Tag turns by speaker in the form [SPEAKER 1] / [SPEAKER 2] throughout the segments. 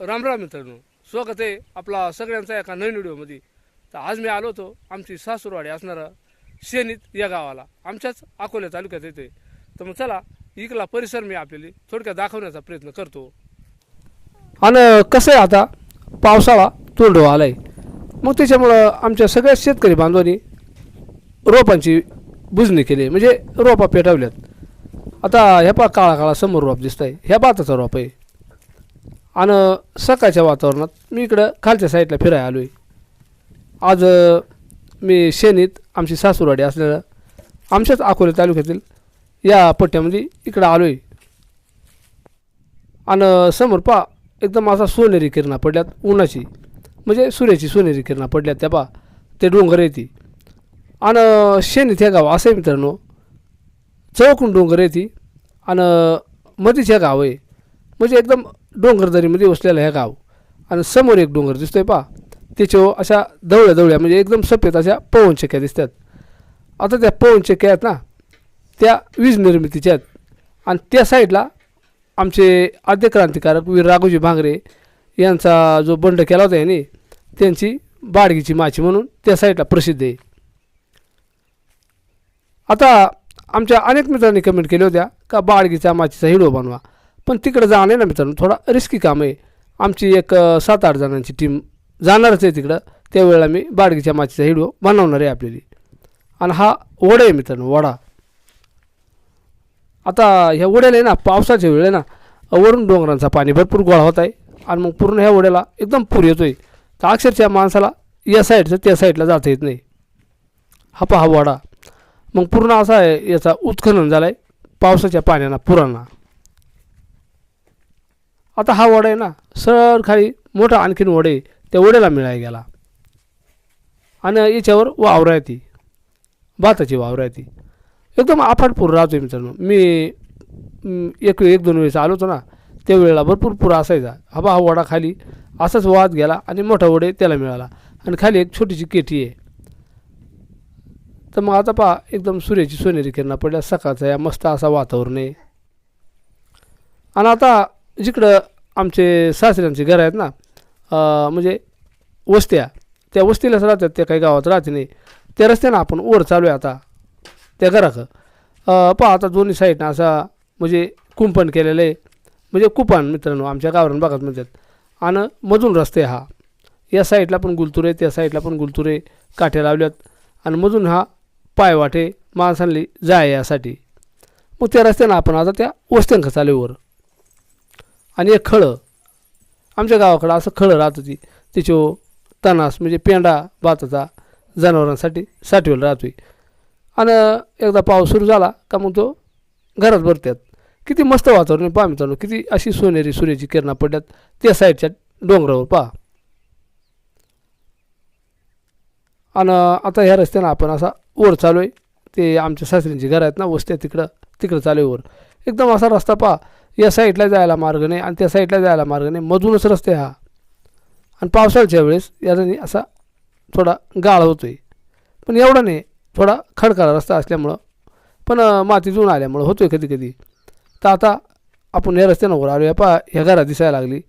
[SPEAKER 1] राम राम मित्रांनो. स्वागत आहे आपला सगळ्यांचा एका नवीन व्हिडिओमध्ये. तर आज मी आलो होतो आमची सासूरवाडी असणारं शेनीत या गावाला. आमच्याच अकोल्या तालुक्यात येते. तर मग चला इकला परिसर मी आपल्याला थोडक्यात दाखवण्याचा प्रयत्न करतो. आणि कसं आहे आता? पावसाळा तोंडो आलाय. मग त्याच्यामुळं आमच्या सगळ्या शेतकरी बांधवांनी रोपांची बुजणी केली. म्हणजे रोपा पेटवल्यात. आता ह्या पा काळा काळा समोर रोप दिसत आहे ह्या भाताचा रोप आहे. आणि सकाळच्या वातावरणात मी इकडं खालच्या साईडला फिरायला आलो आहे आज मी शेनीत आमची सासूरवाडी असलेलं आमच्याच अकोले तालुक्यातील या पट्ट्यामध्ये इकडं आलो आहे आणि समोर पा एकदम असा सोनेरी किरणा पडल्यात उन्हाची म्हणजे सूर्याची सोनेरी किरणा पडल्यात त्या पा ते डोंगर येते आणि शेनीत हे गाव असं आहे मित्रांनो चौकून डोंगर येते आणि मधीच हे गाव आहे. म्हणजे एकदम डोंगरदरीमध्ये वसलेलं हे गाव आणि समोर एक डोंगर दिसतोय पा त्याच्यावर अशा दवळ्या दवळ्या म्हणजे एकदम सफेद अशा पवनचक्क्या दिसतात. आता त्या पवनचक्क्या आहेत ना त्या वीज निर्मितीच्या आहेत. आणि त्या साईडला आमचे आद्य क्रांतिकारक वीर राघोजी भांगरे यांचा जो बंड केला होता याने त्यांची बाडगीची माची म्हणून त्या साईडला प्रसिद्ध आहे. आता आमच्या अनेक मित्रांनी कमेंट केल्या होत्या का बाळगीचा माचीचा हिडो बनवा. पण तिकडं जाणं आहे ना मित्रांनो थोडा रिस्की काम आहे. आमची एक सात आठ जणांची टीम जाणारच आहे तिकडं. त्यावेळेला मी बाडगीच्या माचीचा हिडो बनवणार आहे आपल्याला. आणि हा वडा आहे मित्रांनो वडा. आता ह्या ओढ्याला आहे ना पावसाच्या वेळ ना वरून डोंगरांचा पाणी भरपूर गोळा होत आहे. आणि मग पूर्ण ह्या ओढ्याला एकदम पूर आहे तर अक्षरशः माणसाला या साईडचं त्या साईडला जाता येत नाही. हा पहा वडा. मग पूर्ण असा आहे याचा उत्खनन झाला आहे पावसाच्या पाण्यानं पुरांना. आता हा वडा आहे ना सर खाली मोठा आणखीन वडे आहे, त्या वड्याला मिळाय गेला. आणि याच्यावर वावरा येते भाताची वावरा येते एकदम आफाट पूर राहतो मित्रांनो. मी एक एक दोन वेळेस आलो होतो ना त्यावेळेला भरपूर पूर असायचा. हा बा हा वडा खाली असाच वाहत गेला आणि मोठा वडे त्याला मिळाला. आणि खाली एक छोटीशी केटी आहे. तर मग आता पहा एकदम सूर्याची सोनेरी किरणा पडल्या. सकाळचा या मस्त असा वातावरण आहे. आणि आता जिकडं आमचे सासऱ्यांचे घर आहेत ना म्हणजे वस्त्या त्या वस्तीलाच राहतात त्या काही गावात राहते नाही. त्या रस्त्यानं आपण वर चालू आहे आता त्या घराचं पहा आता दोन्ही साईडनं असा म्हणजे कुंपण केलेलं आहे. म्हणजे कुपण मित्रांनो आमच्या गावरान भागात म्हणतात. आणि मधून रस्ते हा. या साईडला पण गुलतुरे त्या साईडला पण गुलतुरे काठ्या लावल्यात. आणि मधून हा पायवाटे माणसांनी जाय यासाठी. मग त्या रस्त्यानं आपण आता त्या वस्त्यांक चालेवर आणि एक खळं. आमच्या गावाकडं असं खळं राहत होती. त्याच्यावर तणास म्हणजे पेंडा भाताचा जनावरांसाठी साठवेल राहतोय. आणि एकदा पाऊस सुरू झाला का मग तो घरात भरत्यात. किती मस्त वातावरण आहे पहा मित्रांनो. किती अशी सोनेरी सूर्याची किरणा पडल्यात. त्या साईडच्या डोंगरावर पहा. आणि आता ह्या रस्त्यानं आपण असा वर चालू आहे. ते आमच्या सासरींची घरं आहेत ना वस्त्या तिकडं तिकडं चालू आहे वर. एकदम असा रस्ता पहा. या साईडला जायला मार्ग नाही आणि त्या साईडला जायला मार्ग नाही. मधूनच रस्ते हा. आणि पावसाळ्याच्या वेळेस याच्याने असा थोडा गाळ होतो आहे पण एवढा नाही थोडा खडकाळा रस्ता असल्यामुळं. पण मातीतून माती आल्यामुळं होतो आहे कधी कधी तर आता आपण या रस्त्यानं वर आलो या पहा ह्या घरात दिसायला लागली.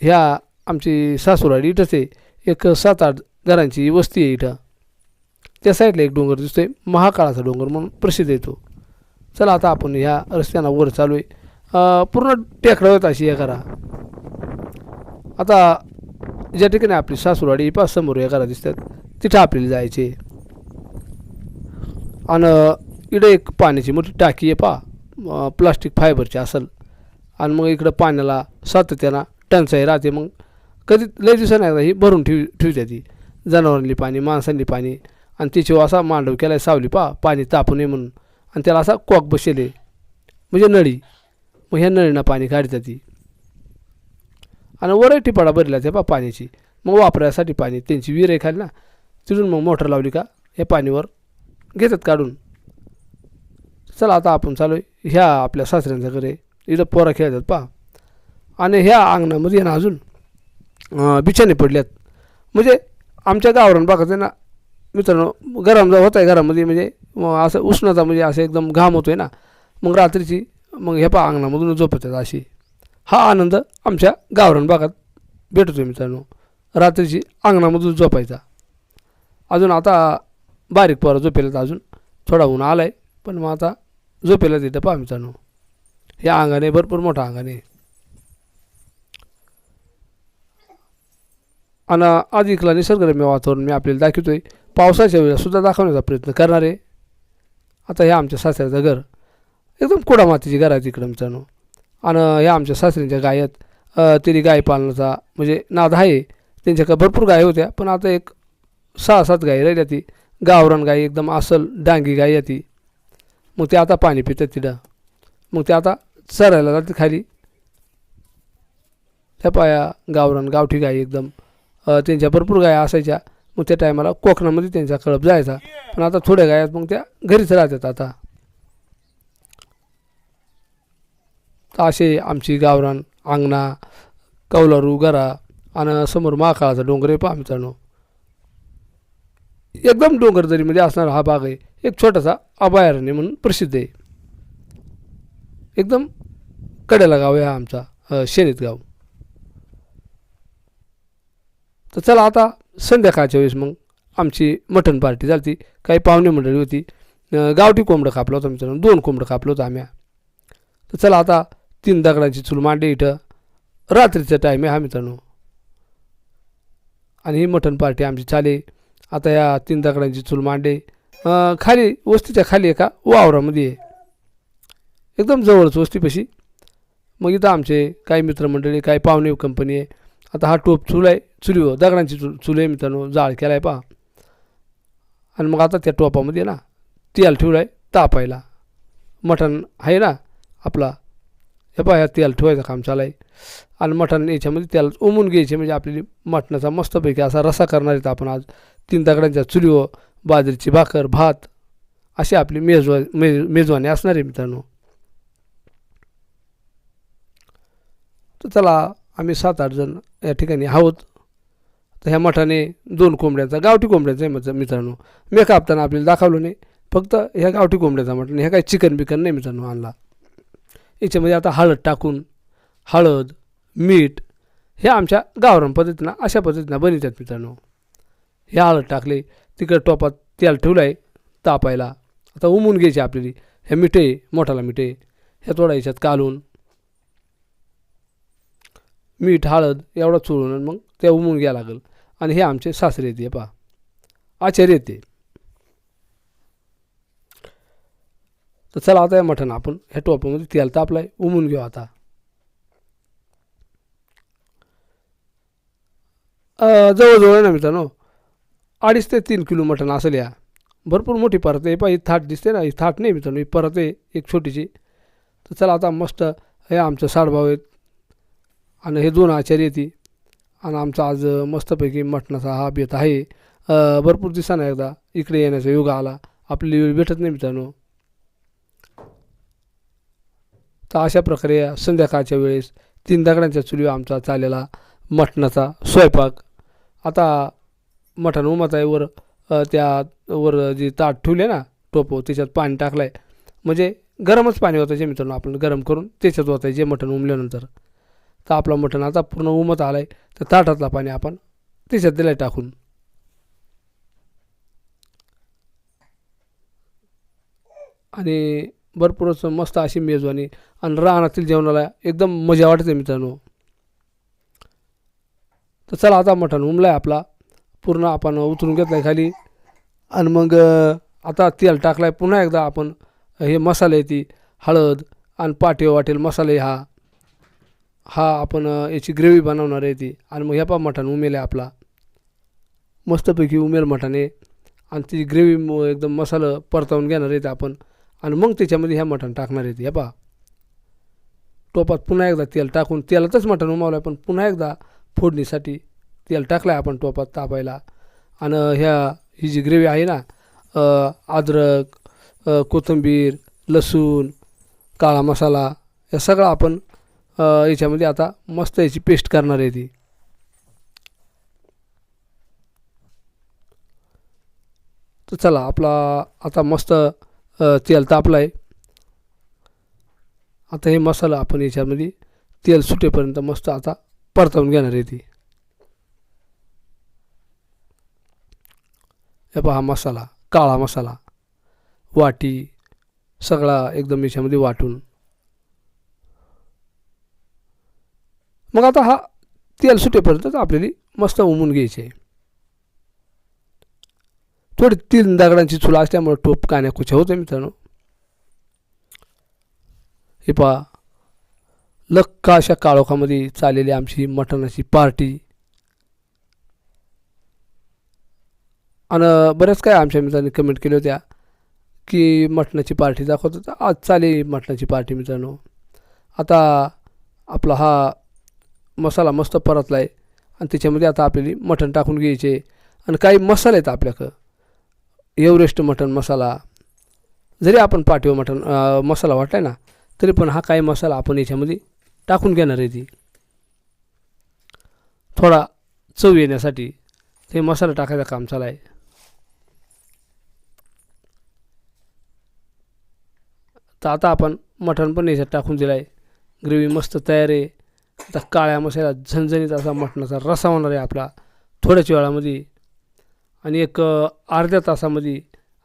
[SPEAKER 1] ह्या आमची सासूराडी इथंच आहे. एक सात आठ घरांची वस्ती आहे इथं. त्या साईडला एक डोंगर दिसतोय. महाकाळाचा डोंगर म्हणून प्रसिद्ध येतो चला आता आपण ह्या रस्त्यानं वर चालू आहे पूर्ण टेकडं अशी या करा. आता ज्या ठिकाणी आपली सासूरवाडी पाच समोर या करा दिसतात तिथं आपल्याला जायचे. आणि इकडं एक पाण्याची मोठी टाकी आहे पा प्लास्टिक फायबरची असेल. आणि मग इकडं पाण्याला सातत्यानं टंचाई राहते मग कधी लय दिवसांनी एकदा ही भरून ठेव ठेवते ती. जनावरांनी पाणी माणसांनी पाणी आणि तिची असा मांडव केला सावली पा पाणी तापू नये म्हणून. आणि त्याला असा कॉक बसेले म्हणजे नळी. मग ह्या नळीनं पाणी काढतात ती. आणि वरही टिपाडा भरला त्या पा पाण्याची. मग वापरायसाठी पाणी त्यांची विहीर आहे खाली ना तिथून मग मोटर लावली का हे पाणीवर घेतात काढून. चला आता आपण चालू आहे. ह्या आपल्या सासऱ्यांच्या घरी इथं पोरा खेळतात पा आणि ह्या अंगणामध्ये ना अजून बिछाने पडल्यात. म्हणजे आमच्या गावरान भागात आहे ना मित्रांनो गरम होत आहे घरामध्ये म्हणजे मग असं उष्णता म्हणजे असं एकदम घाम होतो आहे ना. मग रात्रीची मग ह्या पा अंगणामधून झोपतात अशी. हा आनंद आमच्या गावरान भागात भेटतो मित्रांनो. रात्रीची अंगणामधून झोपायचा. अजून आता बारीक पोरं झोपेला अजून. थोडा ऊन आला आहे पण मग आता झोपेला तिथं पहा मित्रांनो. या अंगाने भरपूर मोठा अंगाने. आणि आज निसर्गरम्य वातावरण मी आपल्याला दाखवतोय. पावसाच्या वेळेस सुद्धा दाखवण्याचा प्रयत्न करणार. आहे आता हे आमच्या सासऱ्याचं घर. एकदम कुडामातीची मातीची घर आहे तिकडं मित्रांनो आणि ह्या आमच्या सासऱ्यांच्या गायत तिने गाय पालनाचा म्हणजे नाद आहे. त्यांच्याकडे भरपूर गाय होत्या पण आता एक सहा सात गाई राहिल्या ती. गावरान गाई एकदम असल डांगी गाई आहे ती. मग ते आता पाणी पितात तिथं. मग ते आता चरायला जाते खाली. त्या पाया गावरान गावठी गाई एकदम. त्यांच्या भरपूर गाया असायच्या. मग त्या टायमाला कोकणामध्ये त्यांचा कळप जायचा. पण आता थोड्या गायात मग त्या घरीच राहतात आता. असे आमची गावरान अंगणा कौलारू गरा आणि समोर महाकाळाचा डोंगर आहे पहा मित्रांनो. एकदम डोंगर दरीमध्ये म्हणजे असणारा हा भाग आहे. एक छोटासा अभयारण्य म्हणून प्रसिद्ध आहे. एकदम कड्याला गाव आहे हा आमचा अ, गाव. तर चला आता संध्याकाळच्या वेळेस मग आमची मटण पार्टी झाली काही पाहुणे मंडळी होती. गावठी कोंबडं कापलं होतं मित्रांनो. दोन कोंबडं कापलं होतं आम्ही. तर चला आता तीन दगडांची चूल मांडे इथं. रात्रीचा टाईम आहे हा मित्रांनो. आणि ही मटण पार्टी आमची चाले आता या तीन दगडांची चूल मांडे खाली वस्तीच्या खाली एका वावरामध्ये आहे. एकदम जवळच वस्तीपाशी. मग इथं आमचे काही मित्रमंडळी काही पाहुणे कंपनी आहे. आता हा टोप चूल आहे चुलीवर दगडांची चूल चूल आहे मित्रांनो जाळ केला आहे पहा. आणि मग आता त्या टोपामध्ये ना तेल ठेवलं आहे तापायला. मटण आहे ना आपला हे पहा ह्या तेल ठेवायचं काम चालाय आणि मटण याच्यामध्ये तेल उमून घ्यायचे म्हणजे आपली मटणाचा मस्तपैकी असा रसा करणार आहेत आपण आज. तीन दगडांच्या चुलीवर बाजरीची भाकर भात अशी आपली मेजवा मेज मेजवानी असणार आहे मित्रांनो. तर चला आम्ही सात आठ जण या ठिकाणी आहोत. तर ह्या मठाने दोन कोंबड्यांचा गावठी कोंबड्याचा आहे मित्र मित्रांनो. मी कापताना आपल्याला दाखवलं नाही फक्त ह्या गावठी कोंबड्याचा मटण ह्या काही चिकन बिकन नाही मित्रांनो आणला. याच्यामध्ये आता हळद टाकून हळद मीठ हे आमच्या गावरान पद्धतीनं अशा पद्धतीनं बनवतात मित्रांनो. हे हळद टाकले तिकडे टोपात तेल ठेवलं आहे तापायला. आता उमून घ्यायचे आपल्याला. हे मिठे मोठाला मिठे ह्या थोडा याच्यात कालून. मीठ हळद एवढं चोळून मग ते उमून घ्यावं लागेल. आणि हे आमचे सासरे येते पहा. आचार्य येते तर चला आता या मटण आपण ह्या टोपामध्ये तेल तापलाय उमून घेऊ आता. जवळजवळ आहे ना मित्रांनो? अडीच ते तीन किलो मटण असेल या. भरपूर मोठी परत आहे. पाहिजे थाट दिसते ना? ही थाट नाही मित्रांनो ही परत आहे एक छोटीशी. तर चला आता मस्त हे आमचं साडभाव आहेत. आणि हे दोन आचार्य येते आणि आमचा आज मस्तपैकी मटणाचा हा बेत आहे. भरपूर भरपूर दिवसानं एकदा इकडे येण्याचा योग आला. आपली वेळ भेटत नाही मित्रांनो. तर अशा प्रकारे संध्याकाळच्या वेळेस तीन दगडांच्या चुलीवर आमचा चाललेला मटणाचा स्वयंपाक. आता मटण उमत आहे वर त्या वर जे ताट ठेवले ना टोपो त्याच्यात पाणी टाकलं आहे म्हणजे गरमच पाणी होतं मित्रांनो आपण गरम करून त्याच्यात होतं जे मटण उमल्यानंतर. तर आपलं मटण आता पूर्ण उमत आलं आहे तर ताटातला पाणी आपण त्याच्यात दिलं टाकून. आणि भरपूरच मस्त अशी मेजवानी. आणि रानातील जेवणाला एकदम मजा वाटते मित्रांनो. तर चला आता मटण उमला आहे आपला. पूर्ण आपण उतरून घेतला आहे खाली. आणि मग आता तेल टाकलाय. आहे पुन्हा एकदा आपण हे मसाले ती हळद आणि पाटे वाटेल मसाले हा. हा आपण याची ग्रेव्ही बनवणार आहे ती. आणि मग ह्या पा मटण उमेल आहे आपला. मस्तपैकी उमेल मटण आहे. आणि ती ग्रेव्ही एकदम मसाला परतवून घेणार आहे ते आपण. आणि मग त्याच्यामध्ये ह्या मटण टाकणार आहे हे पहा. टोपात पुन्हा एकदा तेल टाकून तेलातच मटण उमावलं आहे पण पुन्हा एकदा फोडणीसाठी तेल टाकलं आहे आपण टोपात तापायला. आणि ह्या ही जी ग्रेव्ही आहे ना अद्रक कोथिंबीर लसूण काळा मसाला हे सगळं आपण याच्यामध्ये आता मस्त याची पेस्ट करणार आहे ती. तर चला आपला आता मस्त तेल तापलं आहे आता हे मसाला आपण याच्यामध्ये तेल सुटेपर्यंत मस्त आता परतवून घेणार आहे ती. हे पहा मसाला काळा मसाला. वाटी सगळा एकदम याच्यामध्ये वाटून. मग आता हा तेल सुटेपर्यंतच आपल्याला मस्त उमून घ्यायचे. आहे थोडी तीन दगडांची चुला असल्यामुळे टोप कान्या कुच्या होतं मित्रांनो. हे पहा. लक्का अशा काळोखामध्ये चाललेली आमची मटणाची पार्टी. आणि बऱ्याच काय आमच्या मित्रांनी कमेंट केल्या होत्या की मटणाची पार्टी दाखवत होता. आज चालेल मटणाची पार्टी मित्रांनो. आता आपला हा मसाला मस्त परतला आहे आणि त्याच्यामध्ये आता आपल्याला मटण टाकून घ्यायचे. आणि काही मसाले आहेत आपल्याकडं. एव्हरेस्ट मटण मसाला जरी आपण पाठीवर मटण मसाला वाटला ना तरी पण हा काही मसाला आपण याच्यामध्ये टाकून घेणार आहे ती. थोडा चव येण्यासाठी ते मसाला टाकायचं काम चालू आहे तर आता आपण मटण पण याच्यात टाकून दिलं आहे ग्रेव्ही मस्त तयार आहे. आता काळ्या मसाला झणझणीत असा मटणाचा रसा होणार आहे आपला. थोड्याच वेळामध्ये आणि एक अर्ध्या तासामध्ये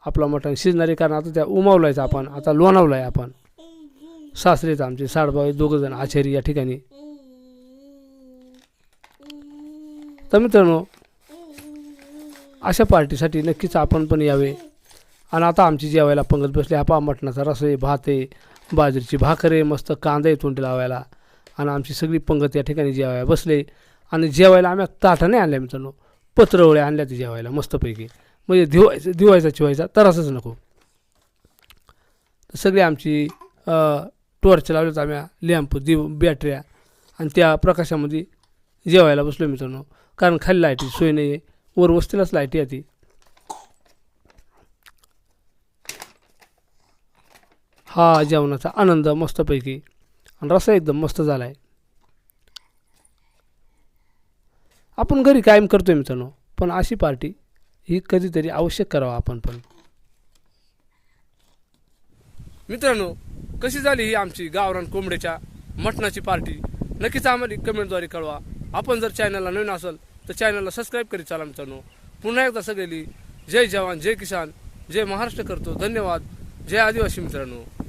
[SPEAKER 1] आपला मटण शिजणारी कारण आता त्या उमावलायचं आपण. आता लोणावलं आहे आपण. सासरेच आमचे. साडभाऊ दोघं जण आचारी या ठिकाणी. तर मित्रांनो अशा पार्टीसाठी नक्कीच आपण पण यावे. आणि आता आमची जेवायला पंगत बसली. हा मटणाचा रस आहे भात आहे बाजरीची भाकर आहे मस्त कांदा आहे तोंडी लावायला. आणि आमची सगळी पंगत या ठिकाणी जेवायला बसले. आणि जेवायला आम्ही ताटा नाही आणल्या मित्रांनो. पत्रवळ्या आणल्या ते जेवायला मस्तपैकी. म्हणजे दिवायचं दिवायचा चिवायचा तरासच नको. सगळी आमची टॉर्च लावल्यात आम्ही लॅम्प दिव बॅटऱ्या आणि त्या प्रकाशामध्ये जेवायला बसलो मित्रांनो. कारण खाली लाईटी सोय नाही आहे वर वस्तीलाच लाईटी आहे ती. हा जेवणाचा आनंद मस्तपैकी. आणि रसा एकदम मस्त झाला आहे आपण घरी कायम करतो आहे मित्रांनो पण अशी पार्टी ही कधीतरी आवश्यक करावं आपण पण. मित्रांनो कशी झाली ही आमची गावरान कोंबड्याच्या मटणाची पार्टी? नक्कीच आम्हाला कमेंटद्वारे कळवा. आपण जर चॅनलला नवीन असेल तर चॅनलला सबस्क्राईब करीत चाला मित्रांनो. पुन्हा एकदा सगळी जय जवान जय किसान जय महाराष्ट्र करतो. धन्यवाद. जय आदिवासी मित्रांनो.